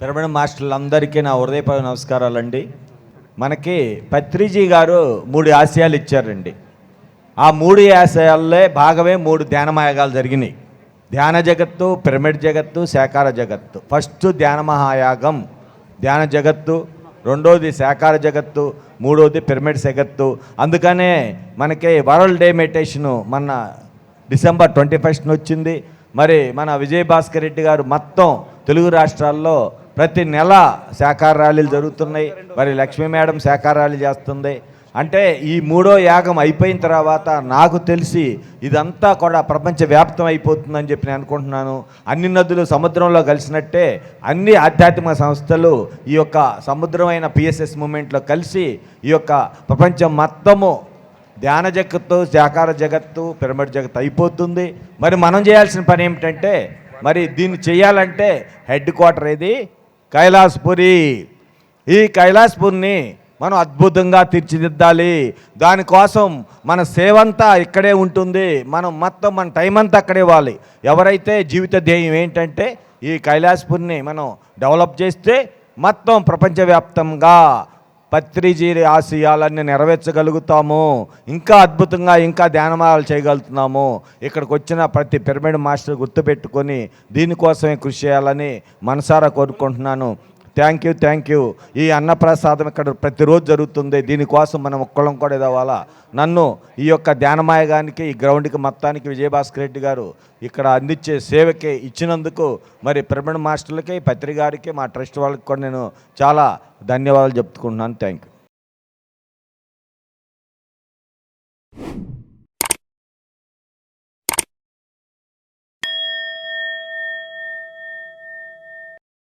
Pyramid మాస్టర్లందరికీ నా హృదయపూర్వ నమస్కారాలండి. మనకి పత్రిజీ గారు మూడు ఆశయాలు ఇచ్చారండి. ఆ మూడు ఆశయాల్లో భాగమే మూడు ధ్యానమాయాగాలు జరిగినాయి. ధ్యాన జగత్తు పిరమిడ్ జగత్తు శాకార జగత్తు. ఫస్ట్ ధ్యాన మహాయాగం ధ్యాన జగత్తు రెండోది శాకార జగత్తు మూడోది పిరమిడ్ జగత్తు. అందుకనే మనకి వరల్డ్ డే మెడిటేషను మన డిసెంబర్ ట్వంటీ ఫస్ట్న వచ్చింది మరి మన విజయ్ భాస్కర్ రెడ్డి గారు మొత్తం తెలుగు రాష్ట్రాల్లో ప్రతి నెల శాఖార ర్యాలీలు జరుగుతున్నాయి. మరి లక్ష్మీ మేడం శాఖార ర్యాలీ చేస్తుంది. అంటే ఈ మూడో యాగం అయిపోయిన తర్వాత నాకు తెలిసి ఇదంతా కూడా ప్రపంచ వ్యాప్తం అయిపోతుందని చెప్పి నేను అనుకుంటున్నాను. అన్ని నదులు సముద్రంలో కలిసినట్టే అన్ని ఆధ్యాత్మిక సంస్థలు ఈ యొక్క సముద్రమైన పిఎస్ఎస్ మూమెంట్లో కలిసి ఈ యొక్క ప్రపంచం మొత్తము ధ్యాన జగత్తు శాకార జగత్తు పిరమిడ్ జగత్తు అయిపోతుంది. మరి మనం చేయాల్సిన పని ఏమిటంటే మరి దీన్ని చేయాలంటే హెడ్ క్వార్టర్ ఇది కైలాసపురి. ఈ కైలాసపురిని మనం అద్భుతంగా తీర్చిదిద్దాలి. దానికోసం మన సేవంతా ఇక్కడే ఉంటుంది. మనం మొత్తం మన టైం అంతా అక్కడే ఇవ్వాలి. ఎవరైతే జీవిత ధ్యేయం ఏంటంటే ఈ కైలాసపురిని మనం డెవలప్ చేస్తే మొత్తం ప్రపంచవ్యాప్తంగా పత్రిజీరి ఆశయాలన్నీ నెరవేర్చగలుగుతాము. ఇంకా అద్భుతంగా ఇంకా ధ్యానమాలు చేయగలుగుతున్నాము. ఇక్కడికి వచ్చిన ప్రతి పిరమిడ్ మాస్టర్ గుర్తుపెట్టుకొని దీనికోసమే కృషి చేయాలని మనసారా కోరుకుంటున్నాను. థ్యాంక్ యూ థ్యాంక్ యూ ఈ అన్నప్రసాదం ఇక్కడ ప్రతిరోజు జరుగుతుంది. దీనికోసం మనం ఒక్కళ్ళం కూడా ఇదవ్వాలా నన్ను ఈ యొక్క ధ్యానమాయగానికి ఈ గ్రౌండ్కి మొత్తానికి విజయభాస్కర్ రెడ్డి గారు ఇక్కడ అందించే సేవకి ఇచ్చినందుకు మరి ప్రమణ మాస్టర్లకి పత్రికారికి మా ట్రస్ట్ వాళ్ళకి కూడా నేను చాలా ధన్యవాదాలు చెప్పుకుంటున్నాను. Thank you